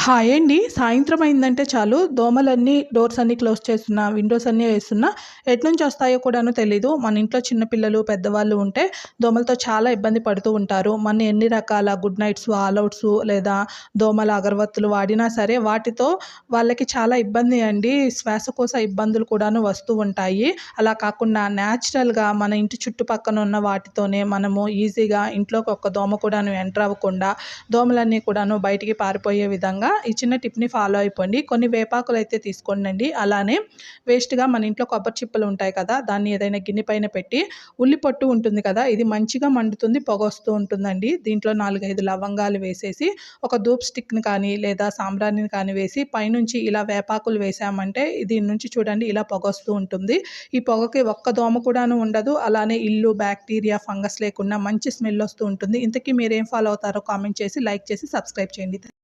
Hi అండి. సాయంత్రం అయిందంటే చాలు. దోమలన్నీ డోర్స్ అన్నీ క్లోజ్ చేస్తున్నా విండోస్ అన్నీ వేస్తున్నా ఎట్నుంచి వస్తాయో కూడాను తెలీదు. మన ఇంట్లో చిన్నపిల్లలు పెద్దవాళ్ళు ఉంటే దోమలతో చాలా ఇబ్బంది పడుతూ ఉంటారు. మన ఎన్ని రకాల గుడ్ నైట్స్ ఆల్అవుట్స్ లేదా దోమల అగరవత్తులు వాడినా సరే వాటితో వాళ్ళకి చాలా ఇబ్బంది అండి. శ్వాసకోశ ఇబ్బందులు కూడాను వస్తూ ఉంటాయి. అలా కాకుండా న్యాచురల్గా మన ఇంటి చుట్టుపక్కన ఉన్న వాటితోనే మనము ఈజీగా ఇంట్లోకి ఒక్క దోమ కూడాను ఎంటర్ అవ్వకుండా దోమలన్నీ కూడాను బయటికి పారిపోయే విధంగా ఈ చిన్న టిప్ని ఫాలో అయిపోండి. కొన్ని వేపాకులు అయితే తీసుకోండి అలానే వేస్ట్గా మన ఇంట్లో కొబ్బరి చిప్పలు ఉంటాయి కదా దాన్ని ఏదైనా గిన్నె పైన పెట్టి ఉల్లి పొట్టు ఉంటుంది కదా ఇది మంచిగా మండుతుంది పొగ వస్తూ ఉంటుందండి. దీంట్లో నాలుగైదు లవంగాలు వేసేసి ఒక ధూప్ స్టిక్ని కానీ లేదా సాంబ్రాణిని కానీ వేసి పైనుంచి ఇలా వేపాకులు వేసామంటే దీని నుంచి చూడండి ఇలా పొగ వస్తూ ఉంటుంది. ఈ పొగకి ఒక్క దోమ కూడాను ఉండదు. అలానే ఇల్లు బ్యాక్టీరియా ఫంగస్ లేకుండా మంచి స్మెల్ వస్తూ ఉంటుంది. ఇంతకీ మీరేం ఫాలో అవుతారో కామెంట్ చేసి లైక్ చేసి సబ్స్క్రైబ్ చేయండి.